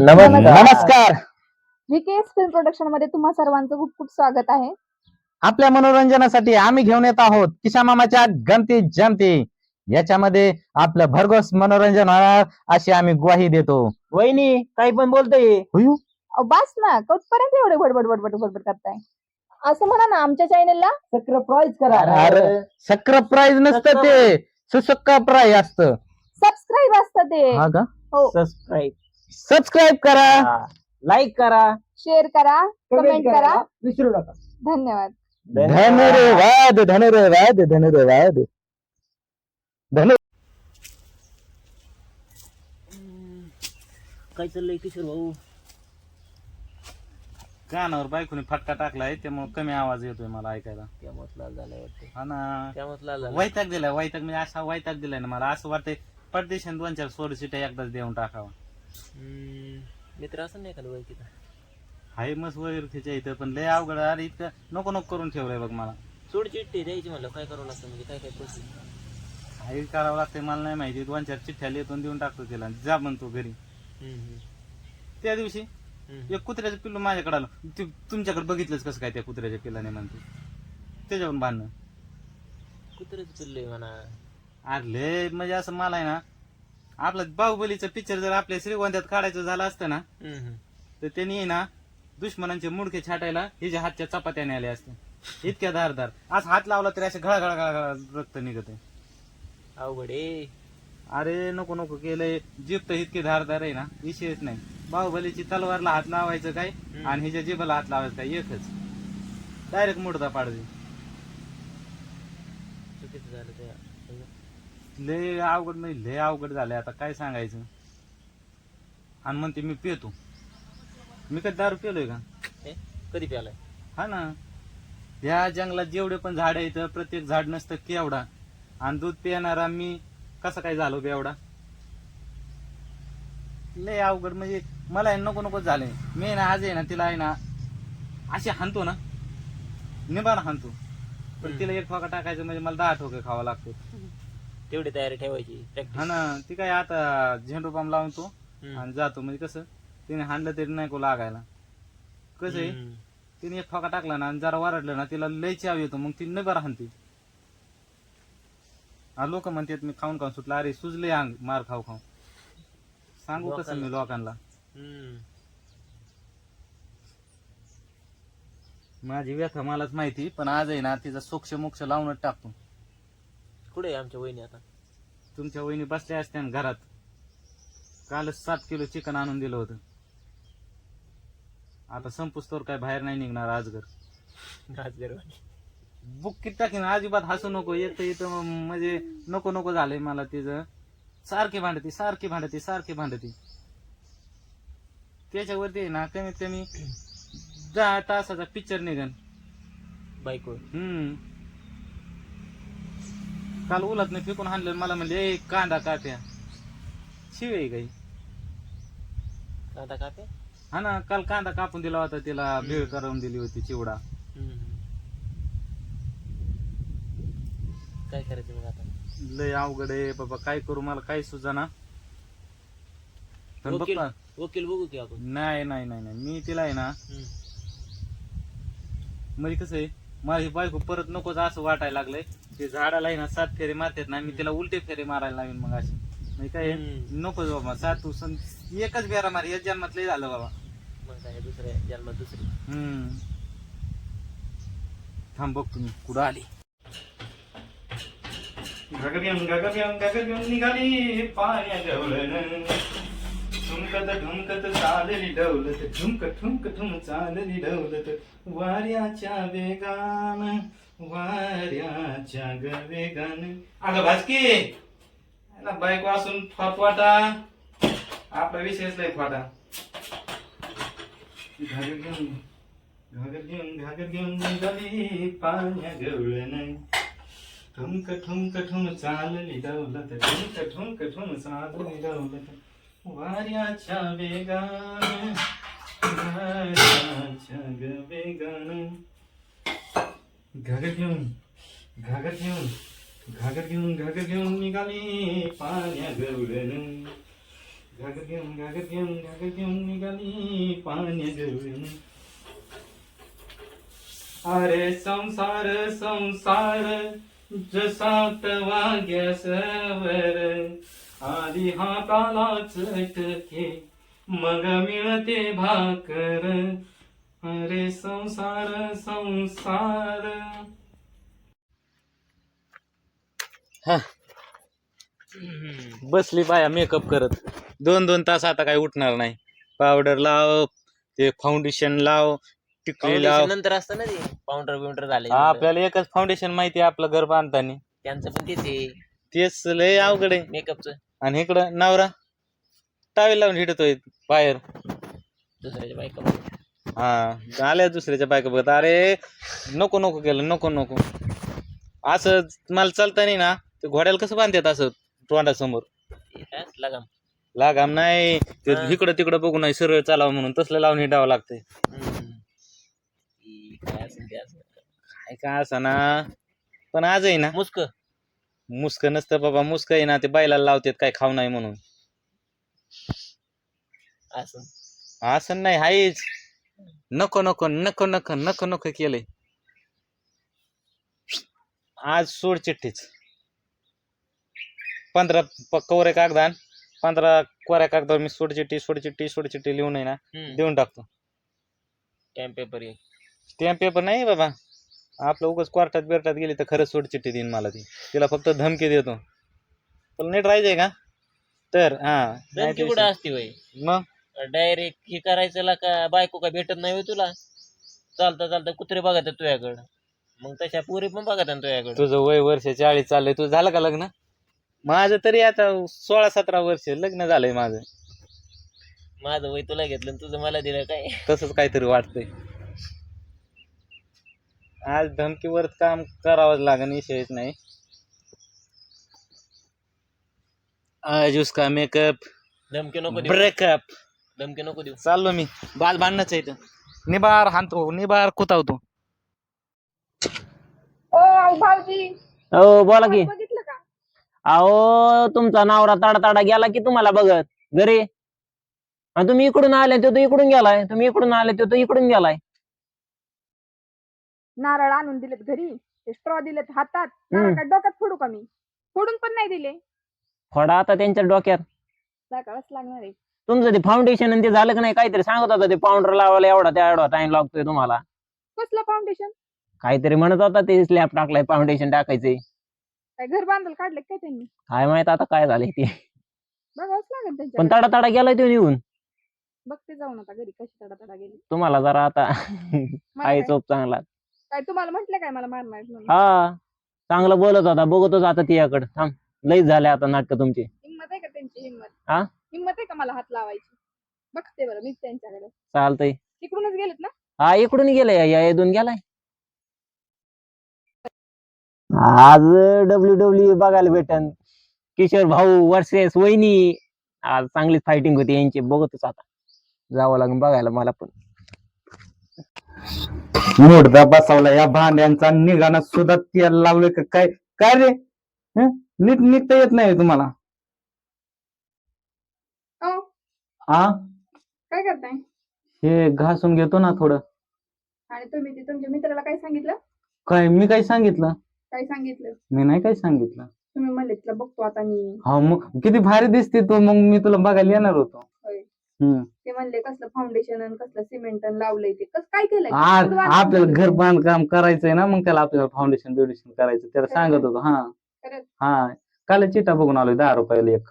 नमस्कार. नमस्कार. विकेएस फिल्म प्रोडक्शनमध्ये तुम्हा सर्वांचं खूप खूप स्वागत आहे. आपल्या मनोरंजनासाठी आम्ही घेऊन येत आहोत किशा मामाच्या गमती जमती. याच्यामध्ये आपलं भरघोस मनोरंजन होणार अशी आम्ही ग्वाही देतो. वहिनी काही पण बोलतोय. हुयू. अहो, बस ना. कुठपर्यंत एवढे बडबड बडबड बडबड करताय? असं म्हणा ना आमच्या चॅनेलला सक्रप्राईज करा. अरे सक्र प्राईज नसतं ते. सुसक्का प्राईज असतं. सबस्क्राईब असतं ते. हा का? सबस्क्राईब सबस्क्राईब करा लाईक करा शेअर करा कमेंट करा विसरू नका. धन्यवाद. धन्यवाद धन्यवाद धन्यवाद. धन्य काय चाललंय किशोर भाऊ? कानावर बायकोने फटका टाकलाय त्यामुळे कमी आवाज येतोय मला ऐकायला. त्यामुळे लाल झालाय वाटतं. हा ना. त्यामुळे लाल झालाय. वैताग दिलाय वैताग म्हणजे असा वैताग दिलाय ना मला असं वाटतंय परदेशात दोन चार सोड सिट्या एकदाच देऊन टाकावा. मित्र असं नाही एखादं ओळखीचा हाय मस्त वगैरे त्याच्या इथं पण लय अवघड आहे. अरे इतकं नको नको करून ठेवलंय बघ मला. सोड चिठ्ठी द्यायची म्हणलं काय करावं लागतं म्हणजे काय काय प्रोसेस हाय करावं लागतंय मला नाही माहिती. दोन चार चिठ्ठ्या लिहून देऊन टाकतो तिला. जा म्हणतो घरी. त्या दिवशी एक कुत्र्याचं पिल्लू माझ्याकडे आलं. ते तुमच्याकडे बघितलंच कसं काय त्या कुत्र्याच्या पिल्लाने म्हणते? त्याच्यावरून बांधणं कुत्र्याचं पिल्लंय म्हणा. अरे लय म्हणजे असं मला आहे ना आपलं बाहुबलीचं पिक्चर जर आपल्या श्रीगोंद्यात काढायचं झालं असतं ना तर त्यांनी आहे ना दुश्मनांचे मुडके छाटायला हिच्या हातच्या चपात्याने आले असते इतक्या धारदार. आज हात लावला तरी असे घळा घळा घळा घळा रक्त निघत आहे अवघड आहे. अरे नको नको केलंय. जीप तर इतके धारदार आहे ना विषयच नाही. बाहुबलीची तलवारला हात लावायचं काय? आणि हिच्या जिभाला हात लावायचं काय? एकच. डायरेक्ट मुडदा पाडते चुकीचं झालं लय अवघड म्हणजे लय अवघड झालंय. आता काय सांगायचं? आणि म्हणते मी पितो. मी कधी दारू पिलोय का? हे? कधी प्यालाय? हा ना. या जंगलात जेवढे पण झाड आहेत प्रत्येक झाड नसतं केवढा. आणि दूध पिणारा मी कसा काय झालो बेवढा लय अवघड म्हणजे मला आहे नको नको झालंय. मी आहे ना आज आहे ना तिला आहे ना अशी हाणतो ना. निबार हाणतो. पण. तिला एक ठोका टाकायचं म्हणजे मला दहा ठोके खावा लागतो तेवढी तयारी ठेवायची हा प्रॅक्टिस ना ती काय आता झेंडू बाम लावून तो आणि जातो. म्हणजे कसं तिने हाणलं तरी नाही को लागायला. कसं आहे तिने एक ठोका टाकला ना आणि जरा वरडलं ना तिला लय चाव येतो. मग ती न बरं हाणते लोक म्हणतात मी खाऊन खाऊन सुटला. अरे सुजले अंग मार खाऊ खाऊ. सांगू कसं मी लोकांना? माझी व्यथा मलाच माहिती पण आज आहे ना तिचा सोक्ष मोक्ष लावूनच टाकतो. कुठे आमच्या वहिनी आता? तुमच्या वहिनी बसल्या असत्या ना घरात. कालच सात किलो चिकन आणून दिलं होतं. आता संपुस्तोर काय बाहेर नाही निघणार आजगर राजगरवाडी बुक किती टाकीन? अजिबात हसू नको. येत इथं म्हणजे नको नको झालंय मला तिचं. सारखी भांडती सारखी भांडती सारखी भांडती. त्याच्यावरती ना कमीत कमी दहा तासाचा पिक्चर निघन. बायको. हम्म. काल उलट नाही फेकून हाणलं मला म्हणले ए कांदा काप्या. शिवे काही. कांदा कापे हा ना काल कांदा कापून दिला होता तिला भेळ करून दिली होती चिवडा. काय करायचं मग आता? लय अवघड आहे बाबा काय करू मला काही सुचाना. पण वकील बघा वकील बघू की आपण. नाही नाही नाही नाही. मी तिला आहे ना म्हणजे कसं आहे माझी बायको परत नकोच असं वाटायला लागलंय. ते झाडाला आहे ना सात फेरे मारतात ना मी तिला उलटे फेरे मारायला लावीन मग अशी. म्हणजे काय हम्म. नकोच बाबा सात तू सं- एकच बेरा मार या जन्मात लय झालं बाबा. मग काय दुसऱ्या जन्मात दुसरी. हम्म. थांब बघ तुम्ही कुठं आली? गगन गगन गगन निघाली पाण्या गवळण ठुमकत ठुमकत चालली डवलत ठुमक ठुमक ठुम चालली डवलत. वाऱ्याच्या वेगान वाऱ्याच्या गवेगाने वेगान अगं भाजकी ना बायको असून फटवाटा आपला विषयच नाही फाटा. घागर घेऊन घागर घेऊन घागर घेऊन निघाली पाण्या गवळण. ठुमक ठुमक ठुम चालली दौलत ठुमक ठुमक ठुम चालली दौलत. वाऱ्याच्या वेगान वाऱ्याच्या गवेगान घागर घेऊन घागर घेऊन घागर घेऊन घागर घेऊन निघाली पाण्या गवळण घागर घेऊन घागर घेऊन घागर घेऊन निघाली पाण्या गवळण अरे संसार संसार जसा तवा गॅसवर. आधी हाताला चटके मग मिळते भाकर. अरे संसार संसार। बसली बाया मेकअप करत. दोन दोन तास आता काय उठणार नाही. पावडर लाव ते फाउंडेशन लाव टिकली लाव. Foundation नंतर असतं ना ते? पाऊंडर बिउंडर झाले. हा, आपल्याला एकच फाउंडेशन माहिती आहे आपलं घर बांधताना. त्यांचं पण तेच आहे. तेच लय अवघड आहे. मेकअपचं आणि इकडं नवरा टावेल लावून हिडतोय बाहेर. दुसऱ्याच्या बायका हा आल्या दुसऱ्याच्या बायका बघत अरे नको नको केलं नको नको. असं मला चालता नाही ना ते घोड्याला कसं बांधतात असं तोंडासमोर? लगाम लागाम नाही ते हा. इकडं तिकडं बघू नाही सरळ चालावं म्हणून तसलं लावून हिडावं लागतंय. काय असेल ते असेल काय का असं ना पण आजही ना मुस्क. मुस्क नसतं बाबा मुस्क आहे ना ते बायला लावतात काय खाऊ नाही म्हणून. असं. असं नाही हायच. नको नको नको नको नको नको केलंय. आज सोड चिठ्ठीच. पंधरा कोऱ्या कागदान पंधरा कोऱ्या कागदावर मी सोड चिठ्ठी सोड चिठ्ठी सोड चिठ्ठी लिहून आहे ना देऊन टाकतो. स्टॅम्प पेपर एक स्टॅम्प पेपर नाही बाबा. आपलं उगाच कोर्टात बिरटात गेली तर खरंच सोड चिठ्ठी देईन मला ती. तिला फक्त धमकी देतो. तुला नीट राहायचंय का? तर हा. असते मग? डायरेक्ट हे करायचं ला का बायको का भेटत नाही होय तुला? चालता चालता. कुत्रे बघत आहेत तुझ्याकडं. मग तशा पुरी पण बघत आहे तुझ्याकडं. तुझं वय वर्ष चाळीस चाललंय. तुझं झालं का लग्न? माझं तरी आता सोळा सतरा वर्ष लग्न झालंय माझं. माझं वय तुला घेतलं आणि तुझं मला दिलं काय? तसंच काहीतरी वाटतंय. आज धमकीवर काम करावंच लागेल विषयच नाही. आज उसका मेकअप धमकी नको देऊ. ब्रेकअप धमकी नको देऊ. चाललो मी. बाज भांडणच आहे इथं. निबार हाणतो निबार कुतावतो. ओ अहो, भाऊजी. हो बोला की. बघितलं का? अहो तुमचा नवरा ताडा ताडा गेला की तुम्हाला बघत घरी. आणि तुम्ही इकडून आले तो तो इकडून गेलाय तुम्ही इकडून आले तो तो इकडून गेलाय. नारळ आणून दिलेत घरी ते स्ट्रॉ दिलेत हातात. नारळ. काय डोक्यात फोडू का मी? फोडून पण नाही दिले. थोडा आता त्यांच्या डोक्यात. सकाळच लागणार आहे. तुमचं ते फाउंडेशन आणि ते झालं का नाही काहीतरी सांगत होता ते पावडर लावायला एवढा त्या एवढा टाइम लागतोय तुम्हाला. कसलं फाउंडेशन काहीतरी म्हणत होता ते स्लॅब टाकलाय फाउंडेशन टाकायचे. काय घर बांधायला काढले काय त्यांनी? काय माहीत आता काय झालंय ते. बघावंच लागेल पण त्यांच्या ताडा ताडा गेलाय तो निघून. बघते जाऊन आता घरी कशी तडा तडा गेली. तुम्हाला जरा आता मला काय- चोप चांगला. काय तुम्हाला म्हटलं काय मला मारणार आहेत म्हणून? हा चांगलं बोलत होता बघतोच आता तिच्याकडे. थांब लईच झाले आता नाटक तुमची. हिंमत आहे का त्यांची हिंमत? हा? हिंमत आहे का मला हात लावायची? बघते बरं मीच त्यांच्याकडे. चालतंय. तिकडूनच गेलेत ना? हा इकडून गेलाय या इथून गेलाय. आज डब्ल्यू डब्ल्यू बघायला भेटन. किशोर भाऊ वर्सेस वहिनी. आज चांगलीच फायटिंग होती. यांची बघतच आता. जावं लागेल बघायला मला पण. मुडदा बसवला. या भांड्यांचा निघाना सुद्धा तेल लावले का काय? काय रे? हं? नीट निघता येत नाही तुम्हाला. हा? काय करताय? हे घासून घेतो ना थोडं. आणि तुम्ही ते तुमच्या मित्राला काय सांगितलं? काय मी काय सांगितलं? काय सांगितलं? मी नाही काय सांगितलं. तुम्ही म्हणले तुला बघतो आता मी. हा मग किती भारी दिसते तू मग मी तुला बघायला येणार होतो. होय. हम्म. ते म्हणले कसलं फाउंडेशन आणि कसलं सिमेंट लावलंय ते. कसं काय केलंय? आपल्याला. घर बांधकाम करायचंय ना मग त्याला आपल्याला फाउंडेशन बिउंडेशन करायचं. त्याला सांगत होतो हा. खरंच? हा. काल चिटा बघून आलोय दहा रुपयाला एक.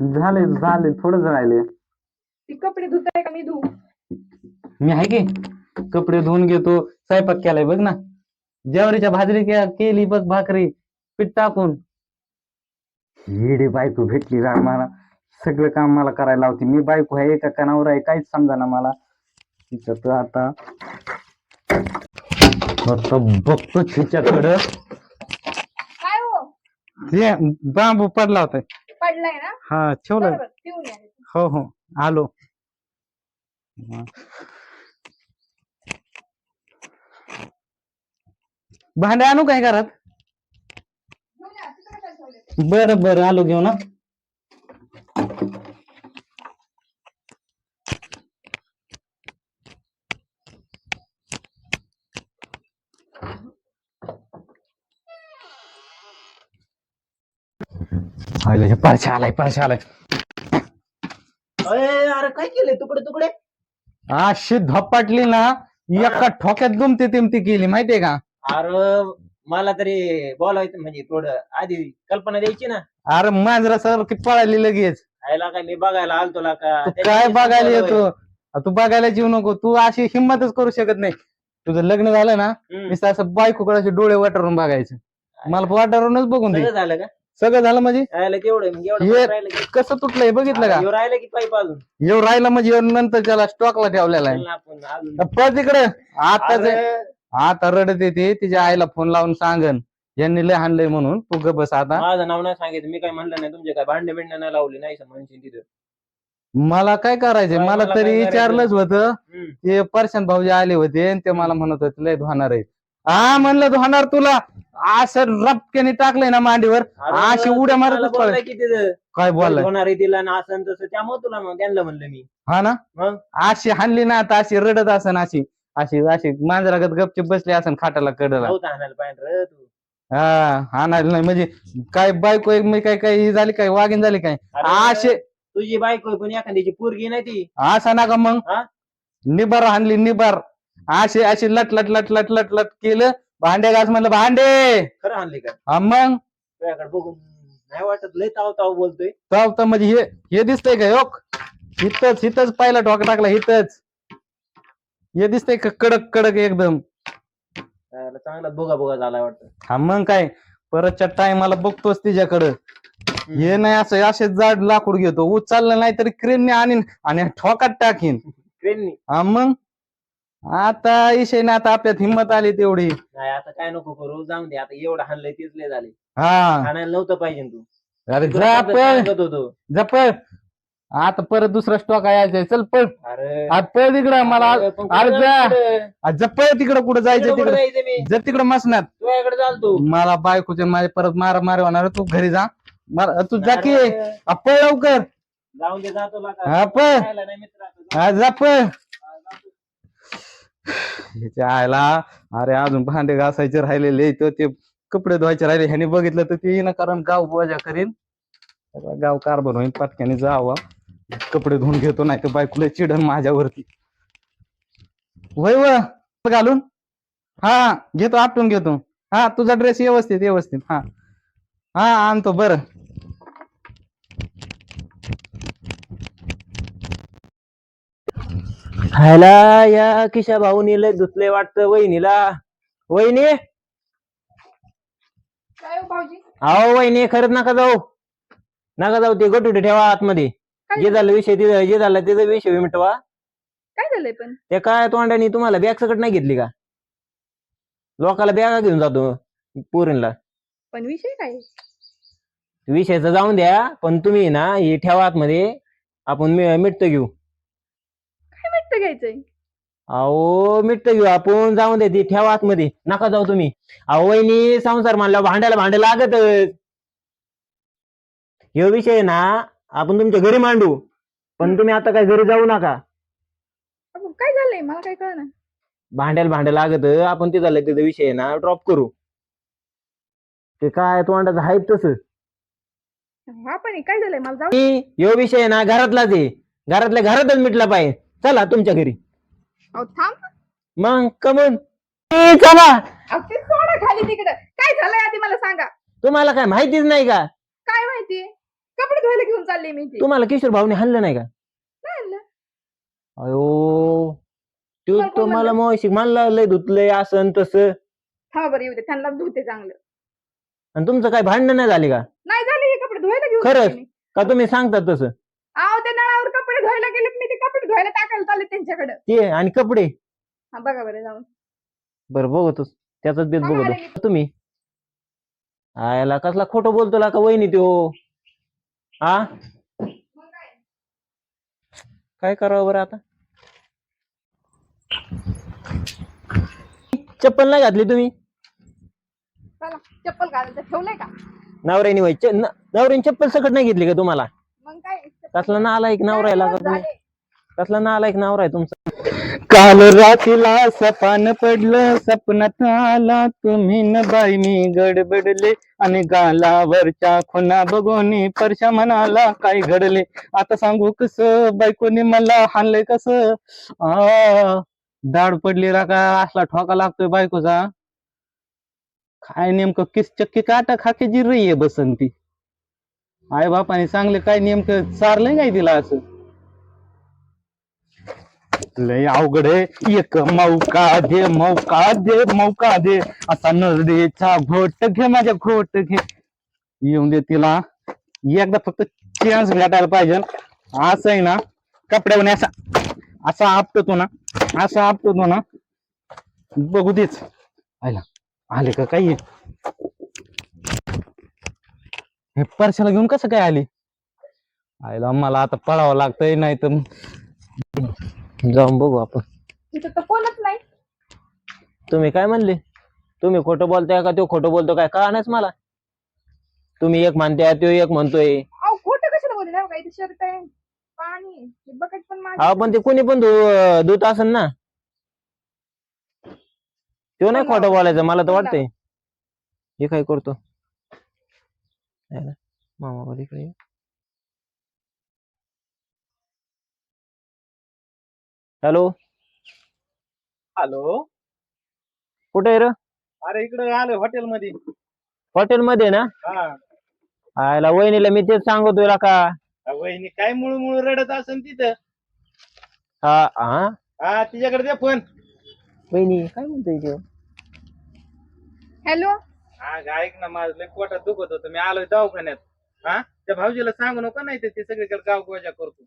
झाले झाले थोडंच राहिले. ती कपडे धुताय का? मी धुऊ. मी आहे की? कपडे धुवून घेतो स्वयंपाक केलाय बघ ना. ज्वारीच्या भाजरी के- केली बघ भाकरी पीठ टाकून. येडी बायको भेटली राव मला. सगळं काम मला करायला लावते. मी बायको आहे का कणावर आहे काहीच समजा ना मला. तिचं तर आता आता बघतो तिच्याकडं काय हो? हे बांबू पडला होता. पडलाय ना? हा ठेवलं. बरोबर पिऊन या हो हो आलो. भांडे आणू काय घरात? घेऊन या, तिकडे काय ठेवलंय? बरं बरं आलो घेऊन हा परशा आलाय परशा आलाय. अरे काय केलंय? तुकडे तुकडे? अशी धपाटली ना एका ठोक्यात दुमती तिमती केली माहितीये का? अरे मला तरी बोलायचं म्हणजे थोडं आधी कल्पना द्यायची ना. अरे मांजरा सर की पळाली लगेच. आयला काय मी बघायला आलतो ला का? तू काय बघायला येतो? तू बघायला जीव नको तू अशी हिंमतच करू शकत नाही. तुझं लग्न झालं ना हम्म. नुसतं असं बायकोकडे असे डोळे वाटारून बघायचं. मला वाटारूनच बघून दे. सगळं झालं का? सगळं झालं म्हणजे? राहिलं केवढं मग एवढं हे- पण राहिलं की- कसं तुटलंय बघितलं का? ह्यो राहिलं की पाईप अजून. येऊ राहिलं म्हणजे नंतर त्याला स्टॉकला ठेवलेला आहे. चल ना आपण अजून. पळ तिकडे. आता अरे, आता रडत येते तिच्या आईला फोन लावून सांगन. यांनी लय हाणलंय म्हणून तू ग बस आता. माझं नाव नाही सांगितलं मी काय म्हणलं नाही तुमचे काय भांडे बिंडे नाही लावले नाही म्हणशील तिथं. मला काय करायचंय? काय मला मला तरी काय विचारलंच होतं. हम्म. ते परशन भाऊजी आले होते आणि ते मला म्हणत होते लय धुणार आहे हा म्हणलं धुणार तुला. असं रपक्याने टाकलंय ना मांडीवर. अशी उड्या मारतच पळ की तिथं काय बोललाय? होणार आहे तिला ना असं तसं त्यामुळे तुला मग त्यांना म्हणलं मी. हा ना? मग? अशी हाणली ना आता अशी रडत असन अशी. अशी अशी मांजरागत गपचीप बसली असन खाटाला कडला. नव्हता आणायला पाहिजे रे तू. हा हाणायला नाही. म्हणजे काय बायको एक मी काय काय ही झाली काय वागीन झाली काय? अरे, असे तुझी बायको आहे, पण एखाद्याची पोरगी नाही ती. असा ना का मग. हा? निबार हाणली निबार. असे असे लट लट लट लट लट लट केलं. भांडे घास म्हणलं भांडे. खरं आणली का? हा मग? तुझ्याकडे बघून नाही वाटत लय ताव ताव बोलतोय. तर तर म्हणजे हे हे दिसतंय का योग हितच हितच पाहिला ठोका टाकला हितच. हे दिसतंय का कडक कडक एकदम. त्याला चांगला बोगा बोगा झालाय वाटतं. हा मग काय? परतच्या टायमाला बघतोच तिच्याकडं. हे नाही असं असे जाड लाकूड घेतो. उचललं नाही तरी क्रेनने आणीन आणि ठोकात टाकीन. ट्रेननी हा मग? आता विषय ना आता आपल्यात हिंमत आली तेवढी. नाही आता काय नको करू जाऊन दे आता एवढं हाणलंय तेच लय झाले. हा. आणायला नव्हतं पाहिजे तू. अरे तुला जा सांगत- पळ. सांगत होतो? जा पळ. आता परत दुसरा स्टॉक यायचा चल पळ. अरे. आज पळ तिकडं मला अरे, पण अरे कुठं जा. जायचं? आज जा पळ तिकडं कुठं जायचं तिकडं कुठं तिकडं. जायचं मी? जर तिकडं तुझ्याकडे चालतो मला बायकोचे माझे परत मारा मारे होणार. तू घरी जा. मला- तू जा की. अरे, आ, पळ लवकर. जाऊन दे जातो. हा, पळ. राहिला नाही मित्र हा, जा पळ. ह्याच्या आयला अरे अजून भांडे घासायचे राहिलेले तर ते कपडे धुवायचे राहिले. ह्याने बघितलं तर ते ना कारण गाव बोजा करीन. गाव कारभार होईन पटक्याने जावा. कपडे धुवून घेतो नाही तर बायकोला चिडन माझ्यावरती. वय व घालून. हा घेतो आपटून घेतो. हा तुझा ड्रेस व्यवस्थित व्यवस्थित. हा. हा आणतो बरं. खायला या किशा भाऊनी लय धुतले वाटतं वहिनीला. वहिनी? काय हो भाऊजी? अहो वहिनी खरंच नका जाऊ. नका जाऊ ते गटुटे ठेवा आतमध्ये. जे झालं विषय तिथं जे झालं त्याचा विषय मिटवा. काय झालंय पण? ते काय तोंडाने तुम्हाला बॅग सकट नाही घेतली का? लोकाला बॅगा घेऊन जातो पोरींला. पण विषय काय? विषयाचं जाऊन द्या पण तुम्ही ना हे ठेवा आतमध्ये. आपण मि- मिटतं घेऊ. वाटतं घ्यायचंय. अहो मिटतं घेऊ आपण. जाऊन दे ती ठेवा आतमध्ये. नका जाऊ तुम्ही. अहो वहिनी संसार मानला भांड्याला भांडे लागत हे विषय ना आपण तुमच्या घरी मांडू. पण तुम्ही आता काय घरी जाऊ नका. काय झालंय? मला काय कळणार भांड्याला भांडे लागत आपण ते झालं त्याचा विषय ना ड्रॉप करू. ते काय तोंडाचं आहे तसं. हा पण हे काय झालंय? मला जाऊ की ह्यो विषय ना घरातलाच आहे. घरातल्या घरातच मिटला पाहिजे. चला तुमच्या घरी. अहो, थांब. मग कमून. ए, चला. अहो, ते सोडा खाली तिकडं. काय झालंय आधी मला सांगा. तुम्हाला काय माहितीच नाही का? काय माहितीये कपडे धुवायला घेऊन चालले मी ते. तुम्हाला किशोर भाऊने हल्लं नाही का? नाही आणलं. अयो. तो तुम्हाला कोण तुम्हाला म्हणलं? मग म्हणलं लय धुतलंय असं आणि तसं. हा बरं येऊ दे. त्यांना धुते चांगलं. आणि तुमचं काय भांडण नाही झाली का? नाही झाले हे कपडे धुवायला घेऊन खरंच? चालले मी. का तुम्ही सांगता तसं? अहो ते नळावर कपडे धुवायला गेलेत मी ते कपडे धुवायला टाकायला चालले त्यांच्याकडे. ते आणि कपडे? हा बघा बरं जाऊन. बरं बघतोस त्याचाच बेत बघतो तुम्ही? आयला कसला खोटं बोलतो ला का वहिनी त्यो. हा मग काय? काय करावं बरं आता? चप्पल नाही घातली तुम्ही? चला चप्पल घालायचं. ठेवलंय का? नवऱ्याने व्हायचे. नवऱ्याने चप्पल सकट नाही घेतली का तुम्हाला? मग काय? कसला नालायक नवरा आहे लागा तुम्ही झाले. कसला नालायक नवरा आहे तुमचा? काल रात्रीला सपान पडलं सपनात आला तुम्ही न बाई मी गडबडले आणि गालावरच्या खुना बघून परशा म्हणाला काय घडले? आता सांगू कस? बायकोने मला हाणलंय कस? आ दाड पडली रा का? असला ठोका लागतोय बायकोचा. काय नेमकं किस चक्की काटा खाकीची रई आहे बसंती? आई बापाने चांगले काय नेमकं चारलंय काय तिला असं? लय अवघड आहे. एक मौका दे मौका दे मौका दे. असा नरडेचा घोट घे माझ्या घोट घे. येऊन दे तिला. एकदा फक्त चान्स भेटायला पाहिजे. असं आहे ना कपड्यावर असा असा आपटतो तो ना असा आपटतो तो ना. बघू देच. आयला आले का काही? हे परशाला घेऊन कसं काय आली? आयला मला आता पळावं लागतंय नाही तर जाऊन बघू आपण. तिथं तर कोणच नाही. तुम्ही काय म्हणले? तुम्ही खोटं बोलताय का? तो खोटं बोलतो काय? कळानच मला. तुम्ही एक म्हणताय तो एक म्हणतोय. अहो खोटं कशाला बोलले? ना काही शर्ट आहे पाणी बकेट पण माझं. अहो पण ते कोणी पण धु- धुत असेल ना. तो नाही खोटं बोलायचं मला तर वाटतंय. हे काय करतो? आहे ना, मामा इकडे ये. हॅलो? हॅलो? कुठे आहे रे? अरे इकडे आलोय हॉटेल मध्ये हॉटेल मध्ये ना? हा. आयला वहिनीला मी तेच सांगतोय का? वहिनी काय मुळू मुळू रडत असेल तिथं? हा हा हा तिच्याकडे दे फोन. वहिनी काय म्हणतोय ते? हॅलो? हा ग, ऐक ना माझं लय पोटात दुखत होतं. मी आलोय दवाखान्यात. हा? त्या भाऊजीला सांगू नको नाही ते सगळीकडे गाव गोजा करतो.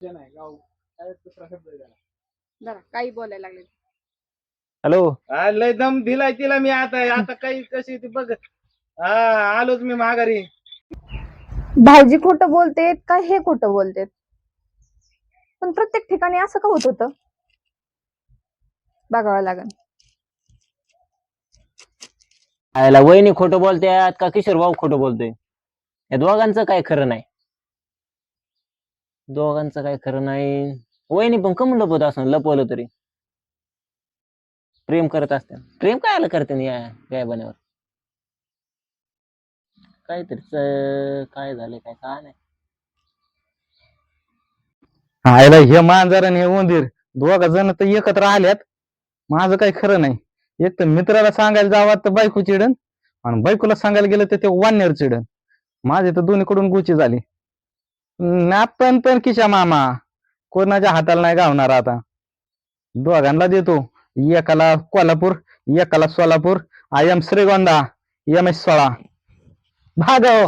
ते नाही गाव काय दुसरा शब्द आहे त्याला. जरा काही बोलायला लागले. हॅलो? हा, लय दम दिलाय तिला मी आता. आता काही कशी ती बघ. हा आलोच मी माघारी. भाऊजी खोटं बोलतेत का हे खोटं बोलतेत? पण प्रत्येक ठिकाणी असं का होत होतं? बघावं लागेल आयला वहिनी खोटं बोलतात का किशोर भाऊ खोटं बोलतोय? या दोघांचं काय खरं नाही. दोघांचं काय खरं नाही. वहिनी पण कम लपवत असं लपवलं तरी. प्रेम करत असते प्रेम काय आलं करते या गायबाण्यावर? काहीतरी च- काय झाले काय का नाही. आयला हे मांजर आणि हे उंदीर दोघ जण तर एकत्र आल्यात. माझं काही खरं नाही. एक तर मित्राला सांगायला जावा तर बायको चिडन आणि बायकोला सांगायला गेलं तर ते वान्यर चिडन. माझे तर दोन्हीकडून गुची झाली. नापन पण किशा मामा कोणाच्या हाताला नाही गावणार आता. दोघांना देतो. एकाला कोल्हापूर एकाला Solapur I am Shrigonda M S सोळा. भागव!